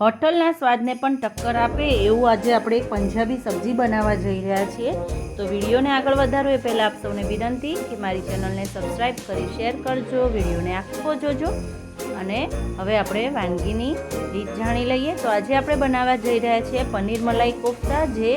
હોટલના સ્વાદને પણ ટક્કર આપે એવું આજે આપણે એક પંજાબી સબ્જી બનાવવા જઈ રહ્યા છીએ. તો વિડીયોને આગળ વધારો એ પહેલાં આપ સૌને વિનંતી કે મારી ચેનલને સબસ્ક્રાઈબ કરી, શેર કરજો, વિડીયોને આખો જોજો. અને હવે આપણે વાનગીની રીત જાણી લઈએ. તો આજે આપણે બનાવવા જઈ રહ્યા છીએ પનીર મલાઈ કોફતા, જે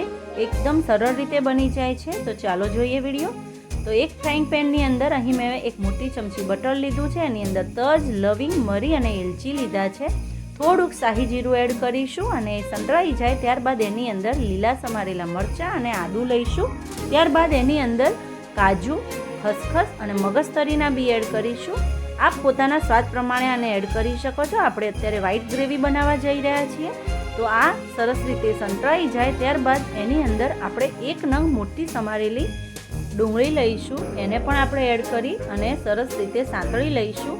એકદમ સરળ રીતે બની જાય છે. તો ચાલો જોઈએ વીડિયો. તો એક ફ્રાઈંગ પેનની અંદર અહીં મેં એક મોટી ચમચી બટર લીધું છે. એની અંદર તજ, લવિંગ, મરી અને એલચી લીધા છે. થોડુંક શાહી જીરું એડ કરીશું અને સંતળાઈ જાય ત્યારબાદ એની અંદર લીલા સમારેલા મરચાં અને આદું લઈશું. ત્યારબાદ એની અંદર કાજુ, ખસખસ અને મગજતરીના બી એડ કરીશું. આપ પોતાના સ્વાદ પ્રમાણે આને એડ કરી શકો છો. આપણે અત્યારે વ્હાઈટ ગ્રેવી બનાવવા જઈ રહ્યા છીએ. તો આ સરસ રીતે સંતળાઈ જાય ત્યારબાદ એની અંદર આપણે એક નંગ મોટી સમારેલી ડુંગળી લઈશું. એને પણ આપણે એડ કરી અને સરસ રીતે સાંતળી લઈશું.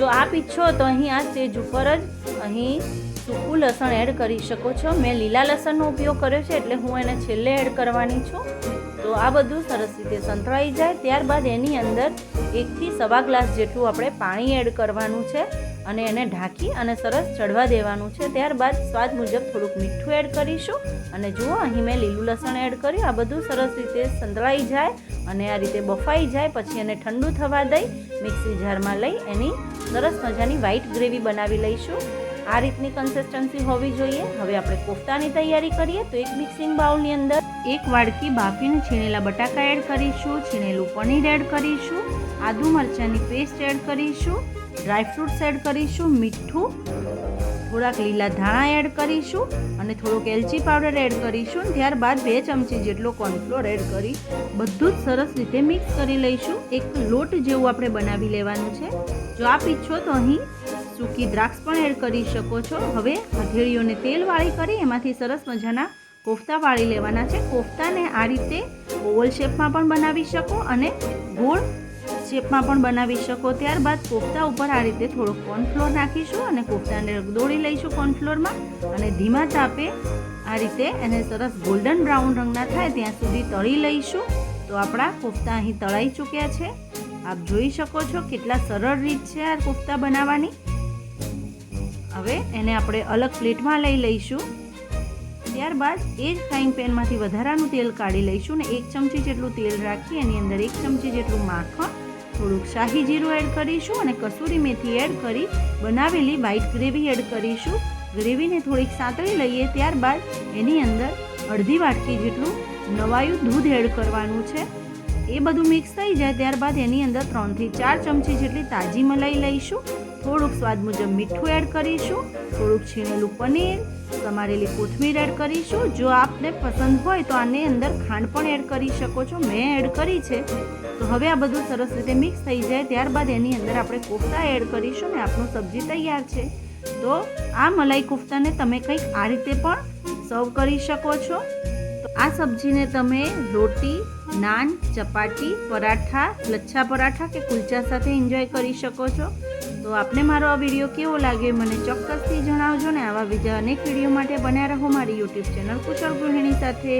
જો આપ ઈચ્છો તો અહીં આ સ્ટેજ ઉપર જ અહીં સૂકું લસણ એડ કરી શકો છો. મેં લીલા લસણનો ઉપયોગ કર્યો છે એટલે હું એને છેલ્લે એડ કરવાની છું. તો આ બધું સરસ રીતે સંતળાઈ જાય. ત્યારબાદ એની અંદર એકથી સવા ગ્લાસ જેટલું આપણે પાણી એડ કરવાનું છે અને એને ઢાંકી અને સરસ ચડવા દેવાનું છે. ત્યારબાદ સ્વાદ મુજબ થોડુંક મીઠું એડ કરીશું અને જુઓ, અહીં મેં લીલું લસણ એડ કર્યું. આ બધું સરસ રીતે સંતળાઈ જાય અને આ રીતે બફાઈ જાય. પછી એને ઠંડુ થવા દઈ મિક્સી જારમાં લઈ એની સરસ મજાની વ્હાઈટ ગ્રેવી બનાવી લઈશું. આ રીતની કન્સિસ્ટન્સી હોવી જોઈએ. હવે આપણે કોફતાની તૈયારી કરીએ તો એક મિક્સિંગ બાઉલની અંદર એક વાડકી બાફીને છીણેલા બટાકા એડ કરીશું, છીણેલું પનીર એડ કરીશું, આદુ મરચાંની પેસ્ટ એડ કરીશું ડ્રાયફ્રૂટ્સ એડ કરીશું, મીઠું થોડાક લીલા ધાણા એડ કરીશું અને થોડોક એલચી પાવડર એડ કરીશું. ત્યારબાદ બે ચમચી જેટલો કોર્નફ્લોર એડ કરી બધું જ સરસ રીતે મિક્સ કરી લઈશું. એક લોટ જેવું આપણે બનાવી લેવાનું છે. જો આપ ઈચ્છો તો અહીં સૂકી દ્રાક્ષ પણ એડ કરી શકો છો. હવે હથેળીઓને તેલ વાળી કરી એમાંથી સરસ મજાના કોફતા વાળી લેવાના છે. કોફતાને આ રીતે ઓવલ શેપમાં પણ બનાવી શકો અને ગોળ શેપમાં પણ બનાવી શકો. ત્યારબાદ કોફતા ઉપર આ રીતે થોડોક કોર્નફ્લોર નાખીશું અને કોફતાને દોડી લઈશું કોર્નફ્લોરમાં. અને ધીમા તાપે આ રીતે એને સરસ ગોલ્ડન બ્રાઉન રંગના થાય ત્યાં સુધી તળી લઈશું. તો આપણા કોફતા અહીં તળાઈ ચૂક્યા છે. આપ જોઈ શકો છો કેટલા સરળ રીત છે આ કોફતા બનાવવાની. હવે એને આપણે અલગ પ્લેટમાં લઈ લઈશું. ત્યારબાદ એ જ ફ્રાઈંગ પેનમાંથી વધારાનું તેલ કાઢી લઈશું ને એક ચમચી જેટલું તેલ રાખી એની અંદર એક ચમચી જેટલું માખણ થોડુંક શાહી જીરું એડ કરીશું અને કસૂરી મેથી એડ કરી બનાવેલી વ્હાઈટ ગ્રેવી એડ કરીશું. ગ્રેવીને થોડીક સાંતળી લઈએ ત્યારબાદ એની અંદર અડધી વાટકી જેટલું નવાયું દૂધ એડ કરવાનું છે. એ બધું મિક્સ થઈ જાય ત્યારબાદ એની અંદર ત્રણથી ચાર ચમચી જેટલી તાજી મલાઈ લઈશું. થોડુંક સ્વાદ મુજબ મીઠું એડ કરીશું, થોડુંક છીણેલું પનીર, સમારેલી કોથમીર એડ કરીશું. જો આપને પસંદ હોય તો આની અંદર ખાંડ પણ એડ કરી શકો છો, મેં એડ કરી છે. તો હવે આ બધું સરસ રીતે મિક્સ થઈ જાય, ત્યારબાદ એની અંદર આપણે કોફતા એડ કરીશું ને આપણું સબ્જી તૈયાર છે. તો આ મલાઈ કોફતાને તમે કંઈક આ રીતે પણ સર્વ કરી શકો છો. આ સબ્જીને તમે રોટી, નાન, ચપાટી, પરાઠા, લચ્છા પરાઠા કે કુલચા સાથે એન્જોય કરી શકો છો. તો આપને મારો આ વીડિયો કેવો લાગ્યો મને ચોક્કસથી જણાવજો ને આવા બીજા અનેક વીડિયો માટે બન્યા રહો મારી યુટ્યુબ ચેનલ કુશળ ગૃહિણી સાથે.